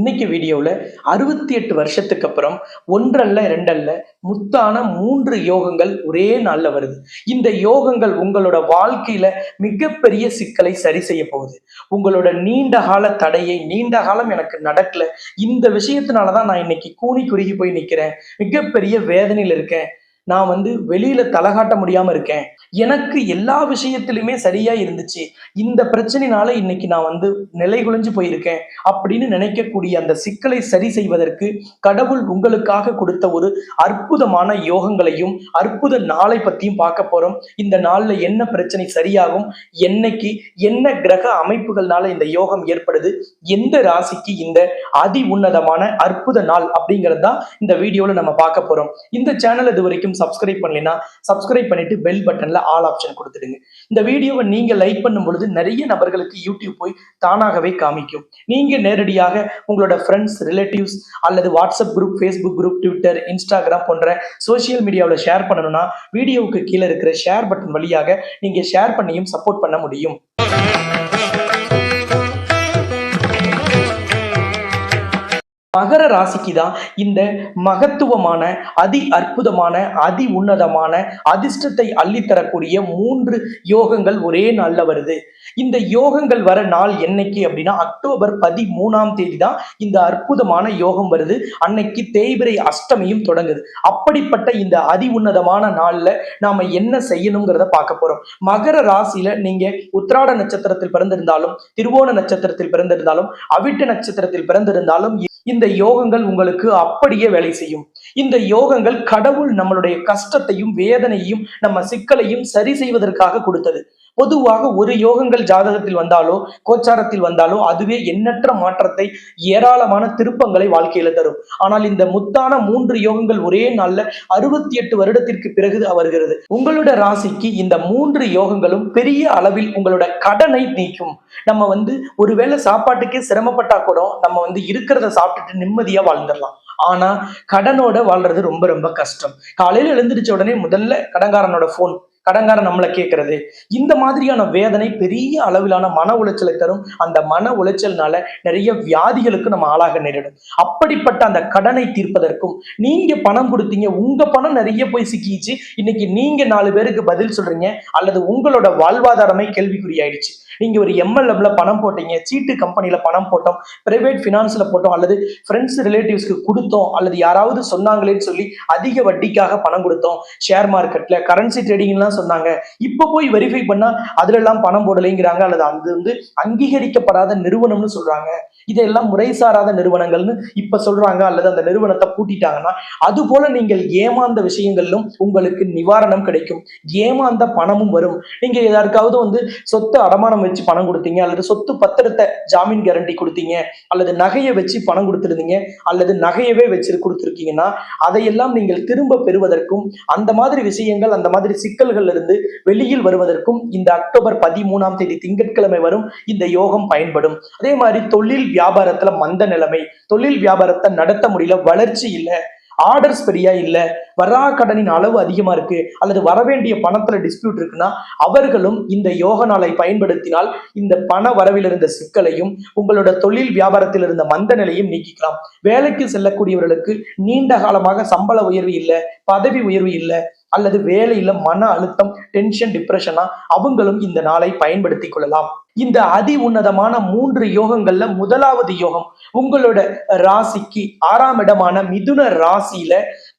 இன்னைக்கு வீடியோவில் அறுபத்தி எட்டு வருஷத்துக்கு அப்புறம் ஒன்றல்ல ரெண்டல்ல முத்தான மூன்று யோகங்கள் ஒரே நாளில் வருது. இந்த யோகங்கள் உங்களோட வாழ்க்கையில மிகப்பெரிய சிக்கலை சரி செய்ய போகுது. உங்களோட நீண்ட கால தடையை நீண்ட காலம் எனக்கு நடக்கல. இந்த விஷயத்தினால தான் நான் இன்னைக்கு கூனி குறுகி போய் நிற்கிறேன் மிகப்பெரிய வேதனையில் இருக்கேன். நான் வந்து வெளியில தலகாட்ட முடியாம இருக்கேன். எனக்கு எல்லா விஷயத்திலுமே சரியா இருந்துச்சு. இந்த பிரச்சனைனால இன்னைக்கு நான் வந்து நிலை குலைஞ்சு போயிருக்கேன் அப்படின்னு நினைக்கக்கூடிய அந்த சிக்கலை சரி செய்வதற்கு கடவுள் உங்களுக்காக கொடுத்த ஒரு அற்புதமான யோகங்களையும் அற்புத நாளை பத்தியும் பார்க்க போறோம். இந்த நாள்ல என்ன பிரச்சனை சரியாகும்? என்னைக்கு என்ன கிரக அமைப்புகள்னால இந்த யோகம் ஏற்படுது? எந்த ராசிக்கு இந்த அதி உன்னதமான அற்புத நாள் அப்படிங்கிறது தான் இந்த வீடியோல நம்ம பார்க்க போறோம். இந்த சேனல் இது வரைக்கும் சப்ஸ்கிரைப் பண்ணலைன்னா சப்ஸ்கிரைப் பண்ணிட்டு பெல் பட்டன்ல ஆல் ஆப்ஷன் கொடுத்துடுங்க. இந்த வீடியோவை நீங்க லைக் பண்ணும் பொழுது நிறைய நபர்களுக்கு யூடியூப் போய் தானாகவே காமிக்கும். நீங்க நேரடியாக உங்களோட ஃப்ரெண்ட்ஸ் ரிலேட்டிவ்ஸ் அல்லது WhatsApp group Facebook group Twitter Instagram போன்ற சோஷியல் மீடியாவில் ஷேர் பண்ணணும்னா வீடியோவுக்கு கீழே இருக்கிற ஷேர் பட்டன் வழியாக நீங்க ஷேர் பண்ணியும் சப்போர்ட் பண்ண முடியும். மகர ராசிக்கு தான் இந்த மகத்துவமான அதி அற்புதமான அதி உன்னதமான அதிர்ஷ்டத்தை அள்ளித்தரக்கூடிய மூன்று யோகங்கள் ஒரே நாள்ல வருது. இந்த யோகங்கள் வர நாள் என்னைக்கு அப்படின்னா அக்டோபர் பதிமூணாம் தேதி தான் இந்த அற்புதமான யோகம் வருது. அன்னைக்கு தேய்பிரை அஷ்டமியும் தொடங்குது. அப்படிப்பட்ட இந்த அதி உன்னதமான நாள்ல நாம என்ன செய்யணுங்கிறத பார்க்க போறோம். மகர ராசியில நீங்க உத்திராட நட்சத்திரத்தில் பிறந்திருந்தாலும் திருவோண நட்சத்திரத்தில் பிறந்திருந்தாலும் அவிட்ட நட்சத்திரத்தில் பிறந்திருந்தாலும் இந்த யோகங்கள் உங்களுக்கு அப்படியே வேலை செய்யும். இந்த யோகங்கள் கடவுள் நம்மளுடைய கஷ்டத்தையும் வேதனையும் நம்ம சிக்கலையும் சரி செய்வதற்காக கொடுத்தது. பொதுவாக ஒரு யோகங்கள் ஜாதகத்தில் வந்தாலோ கோச்சாரத்தில் வந்தாலோ அதுவே எண்ணற்ற மாற்றத்தை ஏராளமான திருப்பங்களை வாழ்க்கையில தரும். ஆனால் இந்த முத்தான மூன்று யோகங்கள் ஒரே நாள்ல அறுபத்தி எட்டு வருடத்திற்கு பிறகு வருகிறது. உங்களோட ராசிக்கு இந்த மூன்று யோகங்களும் பெரிய அளவில் உங்களோட கடனை நீக்கும். நம்ம வந்து ஒருவேளை சாப்பாட்டுக்கே சிரமப்பட்டா கூட நம்ம வந்து இருக்கிறத சாப்பிட்டுட்டு நிம்மதியா வாழ்ந்துடலாம். ஆனா கடனோட வாழ்றது ரொம்ப ரொம்ப கஷ்டம். காலையில எழுந்திருச்ச உடனே முதல்ல கடங்காரனோட ஃபோன் கடங்காரன் நம்மளை கேட்கறது. இந்த மாதிரியான வேதனை பெரிய அளவிலான மன உளைச்சலை தரும். அந்த மன உளைச்சல்னால நிறைய வியாதிகளுக்கு நம்ம ஆளாக நேரிடும். அப்படிப்பட்ட அந்த கடனை தீர்ப்பதற்கும் நீங்க பணம் கொடுத்தீங்க உங்க பணம் நிறைய போய் சிக்கிச்சு இன்னைக்கு நீங்க நாலு பேருக்கு பதில் சொல்றீங்க அல்லது உங்களோட வாழ்வாதாரமே கேள்விக்குறியாயிடுச்சு. நீங்க ஒரு எம்எல்எம்ல பணம் போட்டீங்க சீட்டு கம்பெனில பணம் போட்டோம் பிரைவேட் பினான்ஸ்ல போட்டோம் அல்லது ஃப்ரெண்ட்ஸ் ரிலேட்டிவ்ஸ்க்கு கொடுத்தோம் அல்லது யாராவது சொன்னாங்களேன்னு சொல்லி அதிக வட்டிக்காக பணம் கொடுத்தோம் ஷேர் மார்க்கெட்ல கரன்சி ட்ரேடிங்லாம் சொன்னாங்க. இப்போ போய் வெரிஃபை பண்ணா அதுல எல்லாம் பணம் போடலைங்கிறாங்க அல்லது அது வந்து அங்கீகரிக்கப்படாத நிறுவனம்னு சொல்றாங்க. இதெல்லாம் முறைசாராத நிறுவனங்கள்னு இப்ப சொல்றாங்க அல்லது அந்த நிறுவனத்தை பூட்டிட்டாங்கன்னா அது போல நீங்கள் ஏமாந்த விஷயங்களிலும் உங்களுக்கு நிவாரணம் கிடைக்கும். ஏமாந்த பணமும் வரும். நீங்க யாருக்காவது வந்து சொத்து அடமானம் வச்சு பணம் கொடுத்தீங்க அல்லது சொத்து பத்திரத்தை ஜாமீன் கேரண்டி கொடுத்தீங்க அல்லது நகையை வச்சு பணம் கொடுத்துருந்தீங்க அல்லது நகையவே வச்சு கொடுத்துருக்கீங்கன்னா அதையெல்லாம் நீங்கள் திரும்ப பெறுவதற்கும் அந்த மாதிரி விஷயங்கள் அந்த மாதிரி சிக்கல்கள் இருந்து வெளியில் வருவதற்கும் இந்த அக்டோபர் பதிமூணாம் தேதி திங்கட்கிழமை வரும் இந்த யோகம் பயன்படும். அதே மாதிரி தொழில் வியாபாரத்துல மந்த நிலைமை தொழில் வியாபாரத்தை நடத்த முடியல வளர்ச்சி இல்லை ஆர்டர்ஸ் பெரியா இல்ல வரா கடனின் அளவு அதிகமா இருக்கு அல்லது வரவேண்டிய பணத்துல டிஸ்பியூட் இருக்குன்னா அவர்களும் இந்த யோக நாளை பயன்படுத்தினால் இந்த பண வரவில் இருந்த சிக்கலையும் உங்களோட தொழில் வியாபாரத்தில் இருந்த மந்த நிலையும் நீக்கிக்கலாம். வேலைக்கு செல்லக்கூடியவர்களுக்கு நீண்ட காலமாக சம்பள உயர்வு இல்லை பதவி உயர்வு இல்லை அல்லது வேலையில மன அழுத்தம் டென்ஷன் டிப்ரெஷனா அவங்களும் இந்த நாளை பயன்படுத்தி கொள்ளலாம். இந்த அதி உன்னதமான மூன்று யோகங்கள்ல முதலாவது யோகம் உங்களோட ராசிக்கு ஆறாம் இடமான மிதுன ராசியில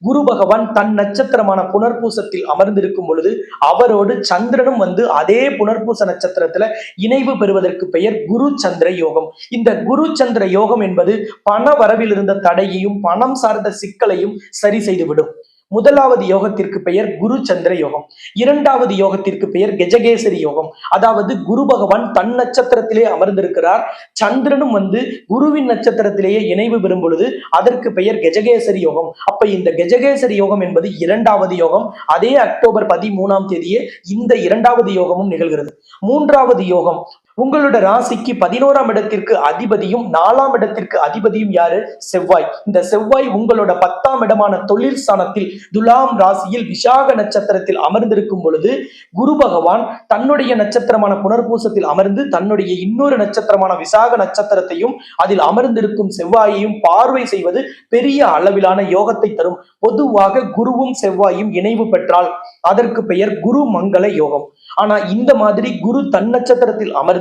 குரு பகவான் தன் நட்சத்திரமான புனர்பூசத்தில் அமர்ந்திருக்கும் பொழுது அவரோடு சந்திரனும் வந்து அதே புனர்பூச நட்சத்திரத்துல இணைவு பெறுவதற்கு பெயர் குரு சந்திர யோகம். இந்த குரு சந்திர யோகம் என்பது பண வரவில் இருந்த தடையையும் பணம் சார்ந்த சிக்கலையும் சரி செய்துவிடும். முதலாவது யோகத்திற்கு பெயர் குரு சந்திர யோகம். இரண்டாவது யோகத்திற்கு பெயர் கெஜகேசரி யோகம். அதாவது குரு பகவான் தன் நட்சத்திரத்திலே அமர்ந்திருக்கிறார். சந்திரனும் வந்து குருவின் நட்சத்திரத்திலேயே இணைவு பெறும் பொழுது அதற்கு பெயர் கெஜகேசரி யோகம். அப்ப இந்த கெஜகேசரி யோகம் என்பது இரண்டாவது யோகம். அதே அக்டோபர் பதிமூணாம் தேதியே இந்த இரண்டாவது யோகமும் நிகழ்கிறது. மூன்றாவது யோகம் உங்களோட ராசிக்கு பதினோராம் இடத்திற்கு அதிபதியும் நாலாம் இடத்திற்கு அதிபதியும் யாரு? செவ்வாய். இந்த செவ்வாய் உங்களோட பத்தாம் இடமான தொழில் ஸ்தானத்தில் துலாம் ராசியில் விசாக நட்சத்திரத்தில் அமர்ந்திருக்கும் பொழுது குரு பகவான் தன்னுடைய நட்சத்திரமான புனர்பூசத்தில் அமர்ந்து தன்னுடைய இன்னொரு நட்சத்திரமான விசாக நட்சத்திரத்தையும் அதில் அமர்ந்திருக்கும் செவ்வாயையும் பார்வை செய்வது பெரிய அளவிலான யோகத்தை தரும். பொதுவாக குருவும் செவ்வாயும் இணைவு பெற்றால் அதற்கு பெயர் குரு மங்கள யோகம். ஆனா இந்த மாதிரி குரு தன் நட்சத்திரத்தில் அமர்ந்து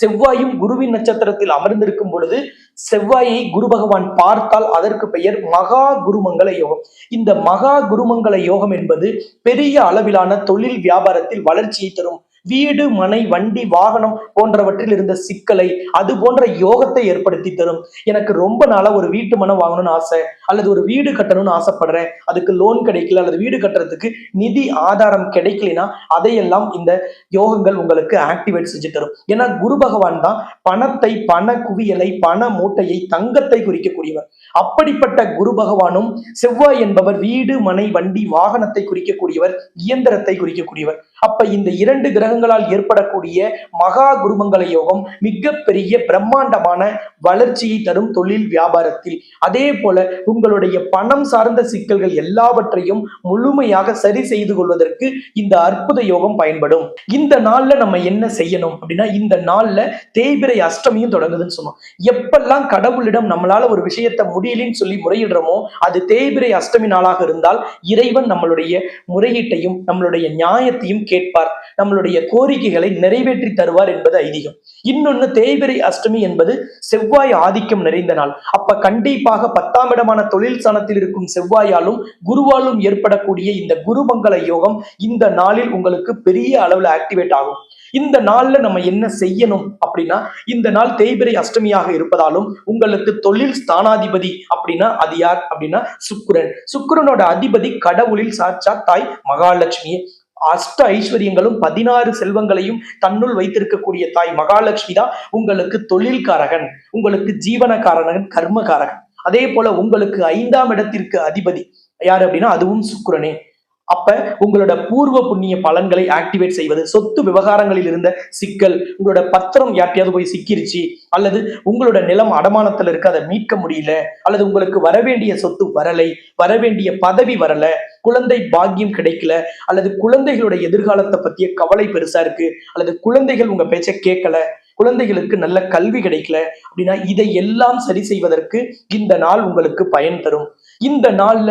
செவ்வாயும் குருவின் நட்சத்திரத்தில் அமர்ந்திருக்கும் பொழுது செவ்வாயை குரு பகவான் பார்த்தால் அதற்கு பெயர் மகா குருமங்கல யோகம். இந்த மகா குருமங்கல யோகம் என்பது பெரிய அளவிலான தொழில் வியாபாரத்தில் வளர்ச்சியை தரும் வீடு மனை வண்டி வாகனம் போன்றவற்றில் இருந்த சிக்கலை அது போன்ற யோகத்தை ஏற்படுத்தி தரும். எனக்கு ரொம்ப நாளா ஒரு வீட்டு மனம் வாங்கணும்னு ஆசை அல்லது ஒரு வீடு கட்டணும்னு ஆசைப்படுறேன். அதுக்கு லோன் கிடைக்கல அல்லது வீடு கட்டுறதுக்கு நிதி ஆதாரம் கிடைக்கலனா அதையெல்லாம் இந்த யோகங்கள் உங்களுக்கு ஆக்டிவேட் செஞ்சு தரும். ஏன்னா குரு பகவான் தான் பணத்தை பண குவியலை பண மூட்டையை தங்கத்தை குறிக்கக்கூடியவர். அப்படிப்பட்ட குரு பகவானும் செவ்வாய் என்பவர் வீடு மனை வண்டி வாகனத்தை குறிக்கக்கூடியவர் இயந்திரத்தை குறிக்கக்கூடியவர். அப்ப இந்த இரண்டு கிரகங்களால் ஏற்படக்கூடிய மகா குருமங்கள யோகம் மிகப்பெரிய பிரம்மாண்டமான வளர்ச்சியை தரும் தொழில் வியாபாரத்தில். அதே போல உங்களுடைய பணம் சார்ந்த சிக்கல்கள் எல்லாவற்றையும் முழுமையாக சரி செய்து கொள்வதற்கு இந்த அற்புத யோகம் பயன்படும். இந்த நாள்ல நம்ம என்ன செய்யணும் அப்படின்னா இந்த நாள்ல தேய்பிரை அஷ்டமியும் தொடங்குதுன்னு சொன்னோம். எப்பெல்லாம் கடவுளிடம் நம்மளால ஒரு விஷயத்தை முடியலன்னு சொல்லி முறையிடுறோமோ அது தேய்பிரை அஷ்டமி நாளாக இருந்தால் இறைவன் நம்மளுடைய முறையீட்டையும் நம்மளுடைய நியாயத்தையும் கேட்பார். நம்மளுடைய கோரிக்கைகளை நிறைவேற்றி தருவார் என்பது ஐதீகம். இன்னொன்னு தேய்பிரை அஷ்டமி என்பது செவ்வாய் ஆதிக்கம் நிறைந்த நாள். அப்ப கண்டிப்பாக பத்தாம் இடமான தொழில் சனத்தில் இருக்கும் செவ்வாயாலும் குருவாலும் ஏற்படக்கூடிய இந்த குருமங்கள யோகம் இந்த நாளில் உங்களுக்கு பெரிய அளவுல ஆக்டிவேட் ஆகும். இந்த நாள்ல நம்ம என்ன செய்யணும் அப்படின்னா இந்த நாள் தேய்பிரை அஷ்டமியாக இருப்பதாலும் உங்களுக்கு தொழில் ஸ்தானாதிபதி அப்படின்னா அது யார் அப்படின்னா சுக்குரன். சுக்குரனோட அதிபதி கடவுளில் சாட்சா தாய் மகாலட்சுமி. அஷ்ட ஐஸ்வர்யங்களும் பதினாறு செல்வங்களையும் தன்னுள் வைத்திருக்கக்கூடிய தாய் மகாலட்சுமி தான் உங்களுக்கு தொழில்காரகன் உங்களுக்கு ஜீவனக்காரகன் கர்மகாரகன் அதே போல உங்களுக்கு ஐந்தாம் இடத்திற்கு அதிபதி. யார் அப்படின்னா அதுவும் சுக்கிரனே. அப்ப உங்களோட பூர்வ புண்ணிய பலன்களை ஆக்டிவேட் செய்வது சொத்து விவகாரங்களில் இருந்த சிக்கல் உங்களோட பத்திரம் யார்ட்டையாவது போய் சிக்கிருச்சு அல்லது உங்களோட நிலம் அடமானத்துல இருக்கு அதை மீட்க முடியல அல்லது உங்களுக்கு வரவேண்டிய சொத்து வரலை வரவேண்டிய பதவி வரல குழந்தை பாக்கியம் கிடைக்கல அல்லது குழந்தைகளோட எதிர்காலத்தை பத்திய கவலை பெருசா இருக்கு அல்லது குழந்தைகள் உங்க பேச்சை கேட்கல குழந்தைகளுக்கு நல்ல கல்வி கிடைக்கல அப்படின்னா இதை எல்லாம் சரி செய்வதற்கு இந்த நாள் உங்களுக்கு பயன் தரும். இந்த நாள்ல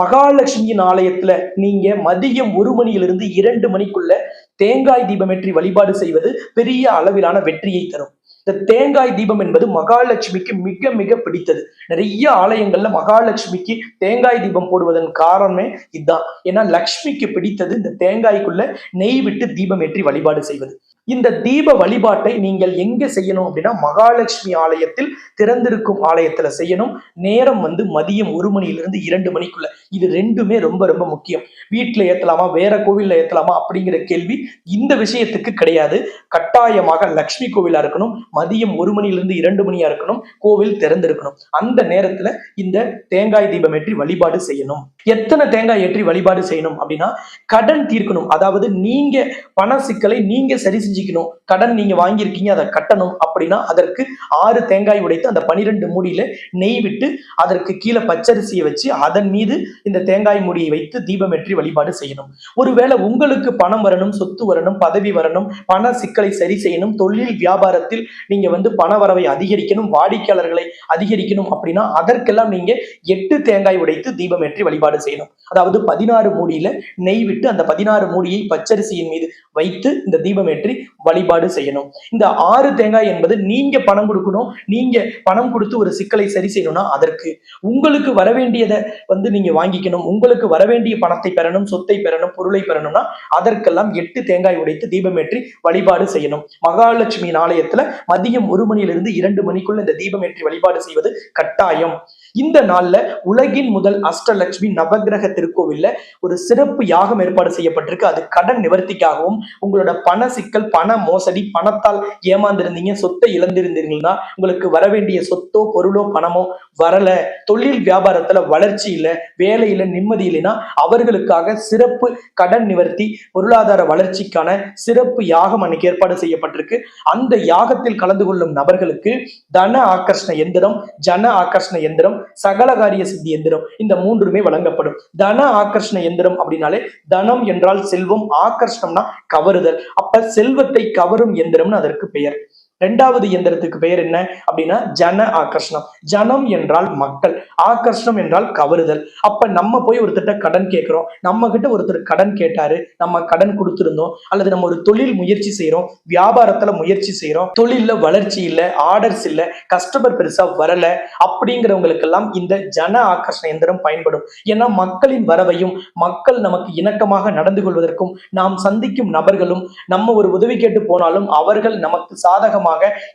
மகாலட்சுமியின் ஆலயத்துல நீங்க மதியம் ஒரு மணியிலிருந்து இரண்டு மணிக்குள்ள தேங்காய் தீபமேற்றி வழிபாடு செய்வது பெரிய அளவிலான வெற்றியை தரும். இந்த தேங்காய் தீபம் என்பது மகாலட்சுமிக்கு மிக மிக பிடித்தது. நிறைய ஆலயங்கள்ல மகாலட்சுமிக்கு தேங்காய் தீபம் போடுவதன் காரணமே இதுதான். ஏன்னா லக்ஷ்மிக்கு பிடித்தது இந்த தேங்காய்க்குள்ள நெய் விட்டு தீபம் ஏற்றி வழிபாடு செய்வது. இந்த தீப வழிபாட்டை நீங்கள் எங்க செய்யணும் அப்படின்னா மகாலட்சுமி ஆலயத்தில் திறந்திருக்கும் ஆலயத்துல செய்யணும். நேரம் வந்து மதியம் ஒரு மணியிலிருந்து இரண்டு மணிக்குள்ள. இது ரெண்டுமே ரொம்ப ரொம்ப முக்கியம். வீட்டுல ஏத்தலாமா? வேற கோவில்ல ஏத்தலாமா? அப்படிங்கிற கேள்வி இந்த விஷயத்துக்கு கிடையாது. கட்டாயமாக லக்ஷ்மி கோவிலா இருக்கணும். மதியம் ஒரு மணியிலிருந்து இரண்டு மணியா இருக்கணும். கோவில் திறந்திருக்கணும். அந்த நேரத்துல இந்த தேங்காய் தீபம் ஏற்றி வழிபாடு செய்யணும். எத்தனை தேங்காய் ஏற்றி வழிபாடு செய்யணும் அப்படின்னா கடன் தீர்க்கணும். அதாவது நீங்க பண சிக்கலை நீங்க சரி செஞ்சுக்கணும். கடன் நீங்க வாங்கியிருக்கீங்க அதை கட்டணும் அப்படின்னா அதற்கு ஆறு தேங்காய் உடைத்து அந்த பனிரெண்டு மூடியில நெய் விட்டு அதற்கு கீழே பச்சரிசியை வச்சு அதன் மீது இந்த தேங்காய் மூடியை வைத்து தீபமேற்றி வழிபாடு செய்யணும். ஒருவேளை உங்களுக்கு பணம் வரணும் சொத்து வரணும் பதவி வரணும் பண சிக்கலை சரி செய்யணும் தொழில் வியாபாரத்தில் நீங்க வந்து பண வரவை அதிகரிக்கணும் வாடிக்கையாளர்களை அதிகரிக்கணும் அப்படின்னா அதற்கெல்லாம் நீங்க எட்டு தேங்காய் உடைத்து தீபமேற்றி வழிபாடு செய்யணும். அதாவது பதினாறு மூடியில நெய் விட்டு அந்த பதினாறு மூடியை பச்சரிசியின் மீது வைத்து இந்த தீபமேற்றி வழிபாடு செய்யணும். இந்த ஆறு தேங்காய் என்பது நீங்க பணம் கொடுக்கணும் நீங்க பணம் கொடுத்து ஒரு சிக்கலை சரி செய்யணும்னா அதற்கு. உங்களுக்கு வரவேண்டியதை வந்து நீங்க வாங்கிக்கணும். உங்களுக்கு வரவேண்டிய பணத்தை பெறணும் சொத்தை பெறணும் பொருளை பெறணும்னா அதற்கெல்லாம் எட்டு தேங்காய் உடைத்து தீபமேற்றி வழிபாடு செய்யணும். மகாலட்சுமியின் ஆலயத்துல மதியம் ஒரு மணியிலிருந்து இரண்டு மணிக்குள்ள இந்த தீபமேற்றி வழிபாடு செய்வது கட்டாயம். இந்த நாள்ல உலகின் முதல் அஷ்டலட்சுமி நவக்கிரக திருக்கோவில்ல ஒரு சிறப்பு யாகம் ஏற்பாடு செய்யப்பட்டிருக்கு. அது கடன் நிவர்த்திக்காகவும் உங்களோட பண சிக்கல் பண மோசடி பணத்தால் ஏமாந்திருந்தீங்க சொத்தை இழந்திருந்தீங்கன்னா உங்களுக்கு வர வேண்டிய சொத்தோ பொருளோ பணமோ வரல. தொழில் வியாபாரத்துல வளர்ச்சி இல்ல வேலையில நிம்மதி இல்லைன்னா அவர்களுக்காக சிறப்பு கடன் நிவர்த்தி பொருளாதார வளர்ச்சிக்கான சிறப்பு யாகம் அன்னைக்கு ஏற்பாடு செய்யப்பட்டிருக்கு. அந்த யாகத்தில் கலந்து கொள்ளும் நபர்களுக்கு தன ஆகர்ஷண எந்திரம் ஜன ஆகர்ஷண எந்திரம் சகல காரிய சித்தி எந்திரம் இந்த மூன்றுமே வழங்கப்படும். தன ஆகர்ஷண எந்திரம் அப்படின்னாலே தனம் என்றால் செல்வம் ஆகர்ஷணம்னா கவருதல். அப்ப செல்வத்தை கவரும் எந்திரம்னு அதற்கு பெயர். ரெண்டாவது இயந்திரத்துக்கு பெயர் என்ன? அப்படின்னா ஜன ஆகர்ஷணம். ஜனம் என்றால் மக்கள். ஆகர்ஷணம் என்றால் கவருதல். அப்ப நம்ம போய் ஒருத்தர்கிட்ட கடன் கேட்கிறோம். நம்ம கிட்ட ஒருத்தர் கடன் கேட்டாரு. நம்ம கடன் கொடுத்திருந்தோம். அல்லது நம்ம ஒரு தொழில் முயற்சி செய்யறோம் வியாபாரத்துல முயற்சி செய்யறோம் தொழில்ல வளர்ச்சி இல்ல ஆர்டர்ஸ் இல்ல கஸ்டமர் பெருசா வரல அப்படிங்கிறவங்களுக்கெல்லாம் இந்த ஜன ஆகர்ஷண எந்திரம் பயன்படும். ஏன்னா மக்களின் வரவையும் மக்கள் நமக்கு இணக்கமாக நடந்து கொள்வதற்கும் நாம் சந்திக்கும் நபர்களும் நம்ம ஒரு உதவி கேட்டு போனாலும் அவர்கள் நமக்கு சாதகமாக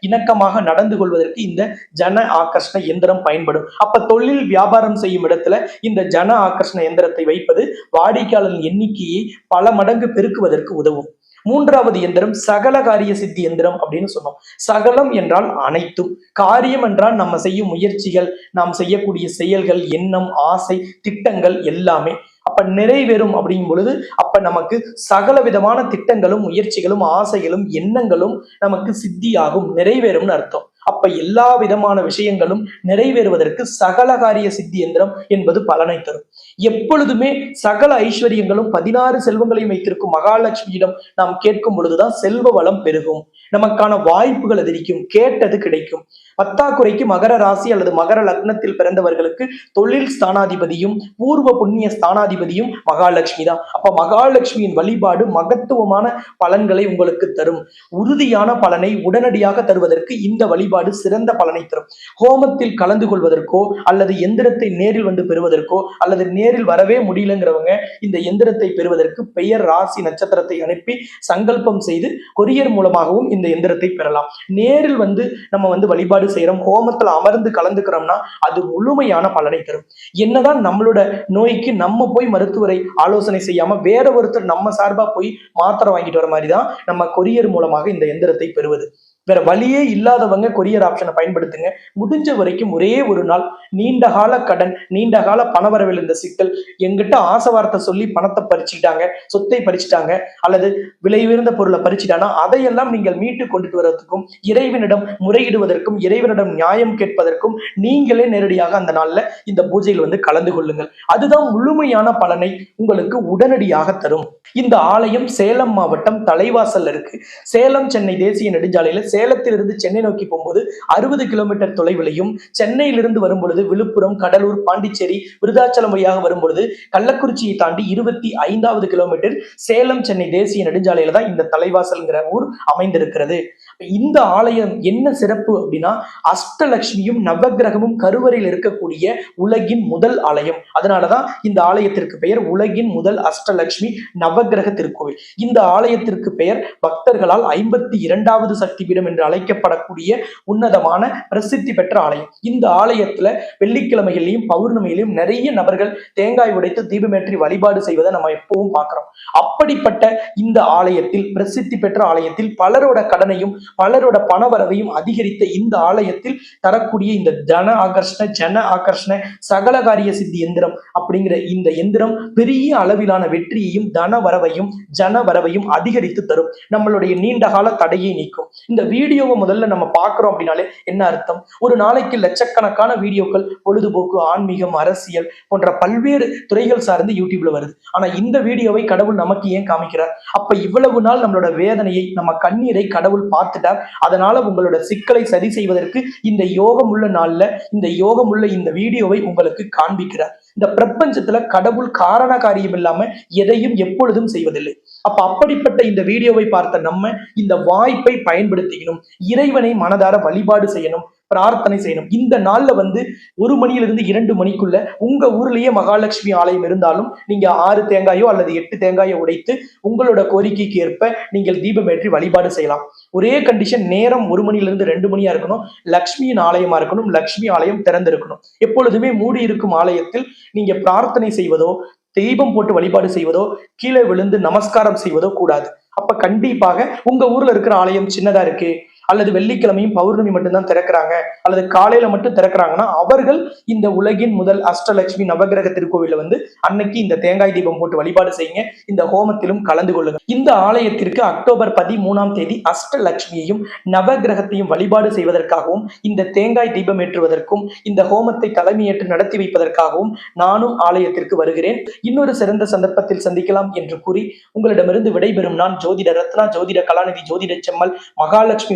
இணக்கமாக நடந்து கொள்வதற்கு இந்த ஜன ஆகர்ஷண எந்திரம் பயன்படும். அப்ப தொழில் வியாபாரம் செய்யும் இடத்துல இந்த ஜன ஆகர்ஷண எந்திரத்தை வைப்பது வாடிக்கையாளரின் எண்ணிக்கையை பல மடங்கு பெருக்குவதற்கு உதவும். மூன்றாவது எந்திரம் சகல காரிய சித்தி எந்திரம் அப்படின்னு சொன்னோம். சகலம் என்றால் அனைத்தும். காரியம் என்றால் நம்ம செய்யும் முயற்சிகள் நாம் செய்யக்கூடிய செயல்கள் எண்ணம் ஆசை திட்டங்கள் எல்லாமே. அப்ப நிறைவேறும் அப்படிங்கும் பொழுது அப்ப நமக்கு சகல விதமான திட்டங்களும் முயற்சிகளும் ஆசைகளும் எண்ணங்களும் நமக்கு சித்தியாகும் நிறைவேறும்னு அர்த்தம். அப்ப எல்லா விதமான விஷயங்களும் நிறைவேறுவதற்கு சகல காரிய சித்தி எந்திரம் என்பது பலனை தரும். எப்பொழுதுமே சகல ஐஸ்வர்யங்களும் பதினாறு செல்வங்களையும் வைத்திருக்கும் மகாலட்சுமியிடம் நாம் கேட்கும் பொழுதுதான் செல்வ வளம் பெருகும். நமக்கான வாய்ப்புகள் அதிகரிக்கும் கேட்டது கிடைக்கும். பத்தாக்குறைக்கு மகர ராசி அல்லது மகர லக்னத்தில் பிறந்தவர்களுக்கு தொழில் ஸ்தானாதிபதியும் பூர்வ புண்ணிய ஸ்தானாதிபதியும் மகாலட்சுமி தான். அப்ப மகாலட்சுமியின் வழிபாடு மகத்துவமான பலன்களை உங்களுக்கு தரும். உறுதியான பலனை உடனடியாக தருவதற்கு இந்த வழிபாடு சிறந்த பலனை தரும். ஹோமத்தில் கலந்து கொள்வதற்கோ அல்லது எந்திரத்தை நேரில் வந்து பெறுவதற்கோ அல்லது நேரில் வரவே முடியலங்கிறவங்க இந்த எந்திரத்தை பெறுவதற்கு பெயர் ராசி நட்சத்திரத்தை அனுப்பி சங்கல்பம் செய்து கொரியர் மூலமாகவும் இந்த எந்திரத்தை பெறலாம். நேரில் வந்து நம்ம வந்து வழிபாடு செய்யறோம் ஹோமத்துல அமர்ந்து கலந்துக்கிறோம்னா அது முழுமையான பலனை தரும். என்னதான் நம்மளோட நோய்க்கு நம்ம போய் மருத்துவரை ஆலோசனை செய்யாம வேற ஒருத்தர் நம்ம சார்பா போய் மாத்திரை வாங்கிட்டு வர மாதிரி தான் நம்ம கொரியர் மூலமாக இந்த எந்திரத்தை பெறுவது. வேற வழியே இல்லாதவங்க கொரியர் ஆப்ஷனை பயன்படுத்துங்க. முடிஞ்ச வரைக்கும் ஒரே ஒரு நாள் நீண்ட கால கடன் நீண்ட கால பணவரவில் இந்த சிக்கல் எங்கிட்ட ஆசை வார்த்தை சொல்லி பணத்தை பறிச்சுட்டாங்க சொத்தை பறிச்சுட்டாங்க அல்லது விலை உயர்ந்த பொருளை பறிச்சுட்டானா அதையெல்லாம் நீங்கள் மீட்டு கொண்டுட்டு வர்றதுக்கும் இறைவனிடம் முறையிடுவதற்கும் இறைவனிடம் நியாயம் கேட்பதற்கும் நீங்களே நேரடியாக அந்த நாள்ல இந்த பூஜையில் வந்து கலந்து கொள்ளுங்கள். அதுதான் முழுமையான பலனை உங்களுக்கு உடனடியாக தரும். இந்த ஆலயம் சேலம் மாவட்டம் தலைவாசல்ல இருக்கு. சேலம் சென்னை தேசிய நெடுஞ்சாலையில சேலத்திலிருந்து சென்னை நோக்கி போகும்போது அறுபது கிலோமீட்டர் தொலைவிலையும் சென்னையிலிருந்து வரும்பொழுது விழுப்புரம் கடலூர் பாண்டிச்சேரி விருதாச்சலம் வழியாக வரும்பொழுது கள்ளக்குறிச்சியை தாண்டி இருபத்தி ஐந்தாவது கிலோமீட்டர் சேலம் சென்னை தேசிய நெடுஞ்சாலையில தான் இந்த தலைவாசல்ங்கிற ஊர் அமைந்திருக்கிறது. இந்த ஆலயம் என்ன சிறப்பு அப்படின்னா அஷ்டலட்சுமியும் நவக்கிரகமும் கருவறையில் இருக்கக்கூடிய உலகின் முதல் ஆலயம். அதனாலதான் இந்த ஆலயத்திற்கு பெயர் உலகின் முதல் அஷ்டலட்சுமி நவக்கிரக திருக்கோவில் இந்த ஆலயத்திற்கு பெயர் பக்தர்களால் ஐம்பத்தி இரண்டாவது சக்தி பீடம் என்று அழைக்கப்படக்கூடிய உன்னதமான பிரசித்தி பெற்ற ஆலயம். இந்த ஆலயத்துல வெள்ளிக்கிழமைகளையும் பௌர்ணமியிலையும் நிறைய நபர்கள் தேங்காய் உடைத்து தீபமேற்றி வழிபாடு செய்வதை நம்ம எப்பவும் பார்க்கிறோம். அப்படிப்பட்ட இந்த ஆலயத்தில் பிரசித்தி பெற்ற ஆலயத்தில் பலரோட கடனையும் பலரோட பணவரவையும் அதிகரித்த இந்த ஆலயத்தில் தரக்கூடிய இந்த தன ஆகர்ஷண ஜன ஆகர்ஷண சகலகாரிய சித்தி எந்திரம் அப்படிங்கிற இந்த எந்திரம் பெரிய அளவிலான வெற்றியையும் தன வரவையும் ஜன வரவையும் அதிகரித்து தரும். நம்மளுடைய நீண்டகால தடையை நீக்கும். இந்த வீடியோவை முதல்ல நம்ம பார்க்குறோம் அப்படின்னாலே என்ன அர்த்தம்? ஒரு நாளைக்கு லட்சக்கணக்கான வீடியோக்கள் பொழுதுபோக்கு ஆன்மீகம் அரசியல் போன்ற பல்வேறு துறைகள் சார்ந்து யூடியூப்ல வருது. ஆனா இந்த வீடியோவை கடவுள் நமக்கு ஏன் காமிக்கிறார்? அப்ப இவ்வளவு நாள் நம்மளோட வேதனையை நம்ம கண்ணீரை கடவுள் பார்த்து பார்த்துட்டார் அதனால உங்களோட சிக்கலை சரி செய்வதற்கு இந்த யோகம் உள்ள நாள்ல இந்த யோகம் உள்ள இந்த வீடியோவை உங்களுக்கு காண்பிக்கிறார். இந்த பிரபஞ்சத்துல கடவுள் காரண காரியம் இல்லாம எதையும் எப்பொழுதும் செய்வதில்லை. அப்ப அப்படிப்பட்ட இந்த வீடியோவை பார்த்த நம்ம இந்த வாய்ப்பை பயன்படுத்திக்கணும். இறைவனை மனதார வழிபாடு செய்யணும். பிரார்த்தனை செய்யணும். இந்த நாள்ல வந்து ஒரு மணியிலிருந்து இரண்டு மணிக்குள்ள உங்க ஊர்லயே மகாலட்சுமி ஆலயம் இருந்தாலும் நீங்க ஆறு தேங்காயோ அல்லது எட்டு தேங்காயோ உடைத்து உங்களோட கோரிக்கைக்கு ஏற்ப நீங்கள் தீபம் ஏற்றி வழிபாடு செய்யலாம். ஒரே கண்டிஷன் நேரம் ஒரு மணியிலிருந்து ரெண்டு மணியா இருக்கணும். லக்ஷ்மியின் ஆலயமா இருக்கணும். லக்ஷ்மி ஆலயம் திறந்திருக்கணும். எப்பொழுதுமே மூடி இருக்கும் ஆலயத்தில் நீங்க பிரார்த்தனை செய்வதோ தெய்வம் போட்டு வழிபாடு செய்வதோ கீழே விழுந்து நமஸ்காரம் செய்வதோ கூடாது. அப்ப கண்டிப்பாக உங்க ஊர்ல இருக்கிற ஆலயம் சின்னதா இருக்கு. அல்லது வெள்ளிக்கிழமையும் பௌர்ணமி மட்டும்தான் திறக்கிறாங்க. அல்லது காலையில மட்டும் திறக்கிறாங்கன்னா அவர்கள் இந்த உலகின் முதல் அஷ்டலட்சுமி நவகிரக திருக்கோவில வந்து அன்னைக்கு இந்த தேங்காய் தீபம் போட்டு வழிபாடு செய்யுங்க. இந்த ஹோமத்திலும் கலந்து கொள்ளுங்க. இந்த ஆலயத்திற்கு அக்டோபர் பதிமூணாம் தேதி அஷ்டலட்சுமியையும் நவகிரகத்தையும் வழிபாடு செய்வதற்காகவும் இந்த தேங்காய் தீபம் ஏற்றுவதற்கும் இந்த ஹோமத்தை தலைமையேற்று நடத்தி வைப்பதற்காகவும் நானும் ஆலயத்திற்கு வருகிறேன். இன்னொரு சிறந்த சந்தர்ப்பத்தில் சந்திக்கலாம் என்று கூறி உங்களிடமிருந்து விடைபெறும் நான் ஜோதிட ரத்னா ஜோதிட கலாநிதி ஜோதிட செம்மல் மகாலட்சுமி